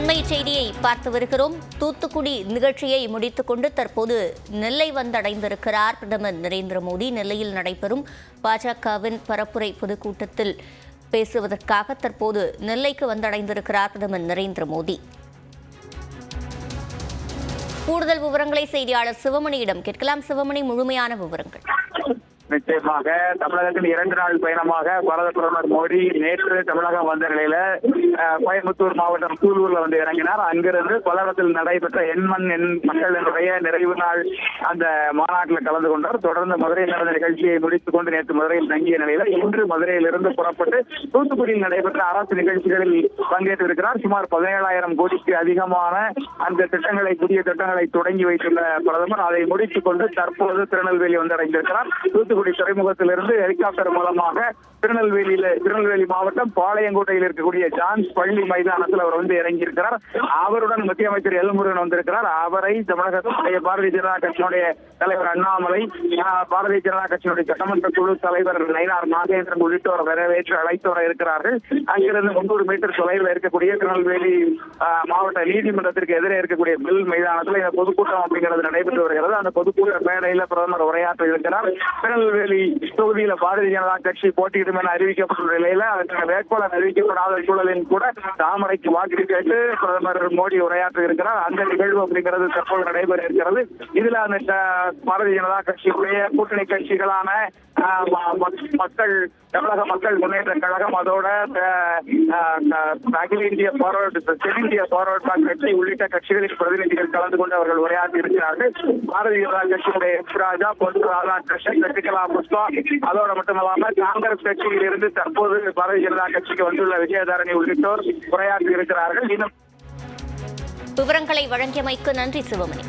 அண்மை செய்தியை பார்த்து வருகிறோம். தூத்துக்குடி நிகழ்ச்சியை முடித்துக்கொண்டு தற்போது நெல்லை வந்தடைந்திருக்கிறார் பிரதமர் நரேந்திர மோடி. நெல்லையில் நடைபெறும் பாஜகவின் பரப்புரை பொதுக்கூட்டத்தில் பேசுவதற்காக தற்போது நெல்லைக்கு வந்தடைந்திருக்கிறார் பிரதமர் நரேந்திர மோடி. கூடுதல் விவரங்களை செய்தியாளர் சிவமணியிடம் கேட்கலாம். சிவமணி முழுமையான விவரங்கள். நிச்சயமாக தமிழகத்தில் இரண்டு நாள் பயணமாக பாரத பிரதமர் மோடி நேற்று தமிழகம் வந்த நிலையில கோயம்புத்தூர் மாவட்டம் சூலூர்ல வந்து இறங்கினார். அங்கிருந்து பல்லடத்தில் நடைபெற்ற எண்மண் எண் மக்களினுடைய நிறைவு நாள் அந்த மாநாட்டில் கலந்து கொண்டார். தொடர்ந்து மதுரையில் நடந்த நிகழ்ச்சியை முடித்துக் கொண்டு நேற்று மதுரையில் தங்கிய நிலையில இன்று மதுரையிலிருந்து புறப்பட்டு தூத்துக்குடியில் நடைபெற்ற அரசு நிகழ்ச்சிகளில் பங்கேற்றிருக்கிறார். சுமார் பதினேழாயிரம் கோடிக்கு அதிகமான அந்த திட்டங்களை புதிய திட்டங்களை தொடங்கி வைத்துள்ள பிரதமர் அதை முடித்துக் கொண்டு தற்போது திருநெல்வேலி வந்தடைந்திருக்கிறார். தூத்துக்குடி தூத்துக்குடி துறைமுகத்திலிருந்து ஹெலிகாப்டர் மூலமாக திருநெல்வேலியில திருநெல்வேலி மாவட்டம் பாளையங்கோட்டையில் இருக்கக்கூடிய ஜான்ஸ் பள்ளி மைதானத்தில் அவர் வந்து இறங்கியிருக்கிறார். அவருடன் மத்திய அமைச்சர் எல் முருகன் வந்திருக்கிறார். அவரை தமிழகத்துடைய பாரதிய ஜனதா கட்சியினுடைய தலைவர் அண்ணாமலை பாரதிய ஜனதா கட்சியினுடைய சட்டமன்ற குழு தலைவர் நயினார் நாகேந்திரன் உள்ளிட்டோர் வரவேற்று அழைத்து வர இருக்கிறார்கள். அங்கிருந்து முன்னூறு மீட்டர் தொலைவில் இருக்கக்கூடிய திருநெல்வேலி மாவட்ட நீதிமன்றத்திற்கு எதிரே இருக்கக்கூடிய பில் மைதானத்தில் இந்த பொதுக்கூட்டம் அப்படிங்கிறது நடைபெற்று வருகிறது. அந்த பொதுக்கூட்ட மேடையில் பிரதமர் உரையாற்ற இருக்கிறார் திருநெல்வேலி தொகுதியில பாரதிய ஜனதா கட்சி போட்டியிடும் என அறிவிக்கப்பட்ட நிலையில அதற்கான வேட்பாளர் அறிவிக்கப்படாத சூழலில் கூட தாமரைக்கு வாக்கு கேட்டு பிரதமர் மோடி உரையாற்ற இருக்கிறார். அந்த நிகழ்வு அப்படிங்கிறது தற்போது நடைபெற இருக்கிறது. இதுல அந்த பாரதிய ஜனதா கட்சியுடைய கூட்டணி கட்சிகளான மக்கள் தமிழக மக்கள் முன்னேற்ற கழகம் அதோட அகில இந்திய ஃபார்வர்டு தென்னிந்திய இந்திய ஃபார்வர்ட் கட்சி உள்ளிட்ட கட்சிகளின் பிரதிநிதிகள் கலந்து கொண்டு அவர்கள் உரையாற்றி இருக்கிறார்கள். பாரதிய ஜனதா கட்சியுடைய எஸ் ராஜா பொன் ராதாகிருஷ்ணன் சசிகலா புஷ்பா. அதோட மட்டுமல்லாம காங்கிரஸ் கட்சியில் இருந்து தற்போது பாரதிய ஜனதா கட்சிக்கு வந்துள்ள விஜயதாரணி உள்ளிட்டோர் உரையாற்றி இருக்கிறார்கள். இன்னும் விவரங்களை வழங்கியமைக்கு நன்றி சிவமணி.